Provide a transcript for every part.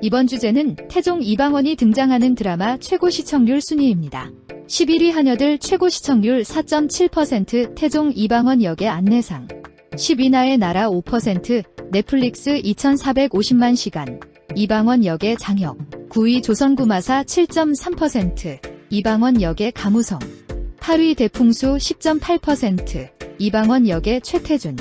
이번 주제는 태종 이방원이 등장하는 드라마 최고 시청률 순위입니다. 11위 하녀들 최고 시청률 4.7% 태종 이방원 역의 안내상. 10위나의 나라 5% 넷플릭스 2450만 시간. 이방원 역의 장혁 9위 조선구마사 7.3% 이방원 역의 가무성. 8위 대풍수 10.8% 이방원 역의 최태준.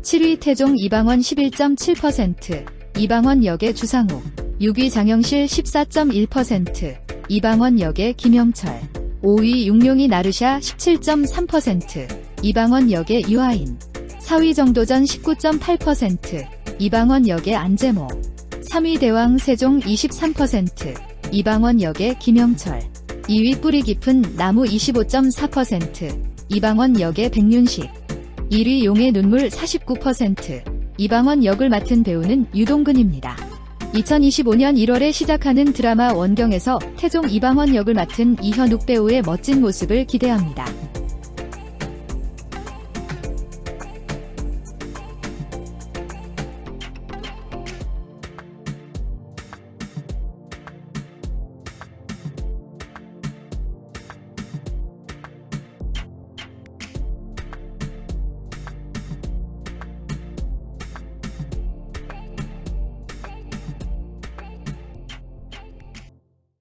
7위 태종 이방원 11.7% 이방원 역의 주상욱 6위 장영실 14.1% 이방원 역의 김영철 5위 육룡이 나르샤 17.3% 이방원 역의 유아인 4위 정도전 19.8% 이방원 역의 안재모 3위 대왕 세종 23% 이방원 역의 김영철 2위 뿌리 깊은 나무 25.4% 이방원 역의 백윤식 1위 용의 눈물 49% 이방원 역을 맡은 배우는 유동근입니다. 2025년 1월에 시작하는 드라마 원경에서 태종 이방원 역을 맡은 이현욱 배우의 멋진 모습을 기대합니다.